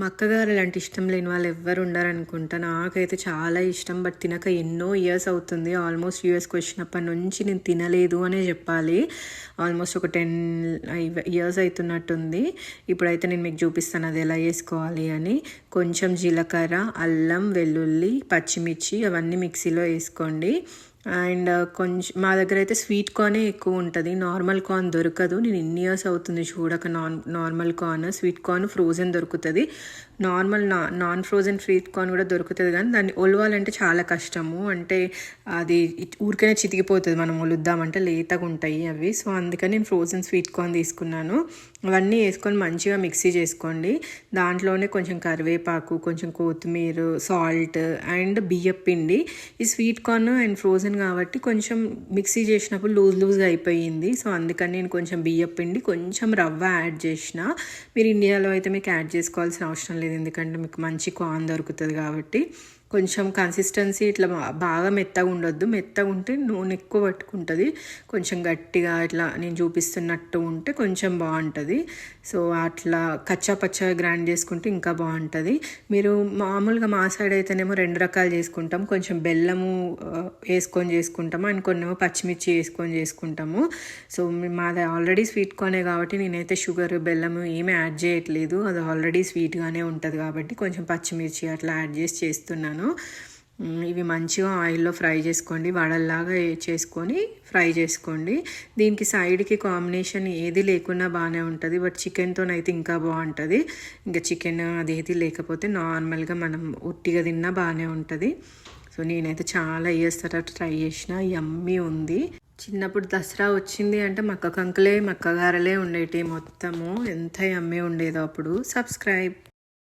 మా అక్కగారు అలాంటి ఇష్టం లేని వాళ్ళు ఎవ్వరు ఉండరనుకుంటా. నాకైతే చాలా ఇష్టం బట్ తినక ఎన్నో ఇయర్స్ అవుతుంది. ఆల్మోస్ట్ యూఎస్కి వచ్చినప్పటి నుంచి నేను తినలేదు అనే చెప్పాలి. ఆల్మోస్ట్ ఒక టెన్ ఇయర్స్ అవుతున్నట్టుంది ఇప్పుడైతే నేను మీకు చూపిస్తాను అది ఎలా చేసుకోవాలి అని. కొంచెం జీలకర్ర అల్లం వెల్లుల్లి పచ్చిమిర్చి అవన్నీ మిక్సీలో వేసుకోండి. అండ్ uh, కొంచెం మా దగ్గర అయితే స్వీట్ కార్నే ఎక్కువ ఉంటుంది. నార్మల్ కార్న్ దొరకదు. నేను ఇన్ని ఇయర్స్ అవుతుంది చూడక non normal corn. Sweet corn frozen దొరుకుతుంది. నార్మల్ నా నాన్ ఫ్రోజన్ స్వీట్ కార్న్ కూడా దొరుకుతుంది కానీ దాన్ని ఒలవాలంటే చాలా కష్టము. అంటే అది ఊరికైనా ఊరికనే చితికిపోతుంది. మనం ఒలుద్దామంటే లేతగా ఉంటాయి అవి. సో అందుకని నేను ఫ్రోజన్ స్వీట్ కార్న్ తీసుకున్నాను. అవన్నీ వేసుకొని మంచిగా మిక్సీ చేసుకోండి. దాంట్లోనే కొంచెం కరివేపాకు కొంచెం కొత్తిమీర సాల్ట్ అండ్ బియ్యం పిండి ఈ స్వీట్ కార్న్ అండ్ ఫ్రోజన్ కాబట్టి కొంచెం మిక్సీ చేసినప్పుడు లూజ్ లూజ్గా అయిపోయింది. సో అందుకని నేను కొంచెం బియ్యం పిండి కొంచెం రవ్వ యాడ్ చేసిన. మీరు ఇండియాలో అయితే మీకు యాడ్ చేసుకోవాల్సిన అవసరం లేదు. ఎందుకంటే మీకు మంచి కార్న్ దొరుకుతుంది కాబట్టి. కొంచెం కన్సిస్టెన్సీ ఇట్లా బాగా మెత్తగా ఉండొద్దు. మెత్తగా ఉంటే నూనె ఎక్కువ పట్టుకుంటుంది. కొంచెం గట్టిగా ఇట్లా నేను చూపిస్తున్నట్టు ఉంటే కొంచెం బాగుంటుంది. సో అట్లా కచ్చా పచ్చగా గ్రైండ్ చేసుకుంటే ఇంకా బాగుంటుంది. మీరు మామూలుగా మా సైడ్ అయితేనేమో రెండు రకాలు చేసుకుంటాం. కొంచెం బెల్లము వేసుకొని చేసుకుంటాము. అండ్ కొన్నేమో పచ్చిమిర్చి వేసుకొని చేసుకుంటాము. సో మాది ఆల్రెడీ స్వీట్ కార్నే కాబట్టి నేనైతే షుగర్ బెల్లము ఏమీ యాడ్ చేయట్లేదు. అది ఆల్రెడీ స్వీట్గానే ఉంటుంది కాబట్టి కొంచెం పచ్చిమిర్చి అట్లా యాడ్ చేసి చేస్తున్నాను. మ్, ఇవి మంచిగా ఆయిల్లో ఫ్రై చేసుకోండి. వడల్లాగా చేసుకొని ఫ్రై చేసుకోండి. దీనికి సైడ్కి కాంబినేషన్ ఏది లేకున్నా బాగానే ఉంటుంది. బట్ చికెన్తోనైతే ఇంకా బాగుంటుంది. ఇంకా చికెన్ అది ఏది లేకపోతే నార్మల్గా మనం ఉట్టిగా తిన్నా బాగానే ఉంటుంది. సో నేనైతే చాలా ఇయర్స్ తర్వాత ట్రై చేసిన. యమ్మీ ఉంది. చిన్నప్పుడు దసరా వచ్చింది అంటే మక్క కంకులే మక్కగారలే ఉండేటి మొత్తము. ఎంత యమ్మీ ఉండేదో అప్పుడు. సబ్స్క్రైబ్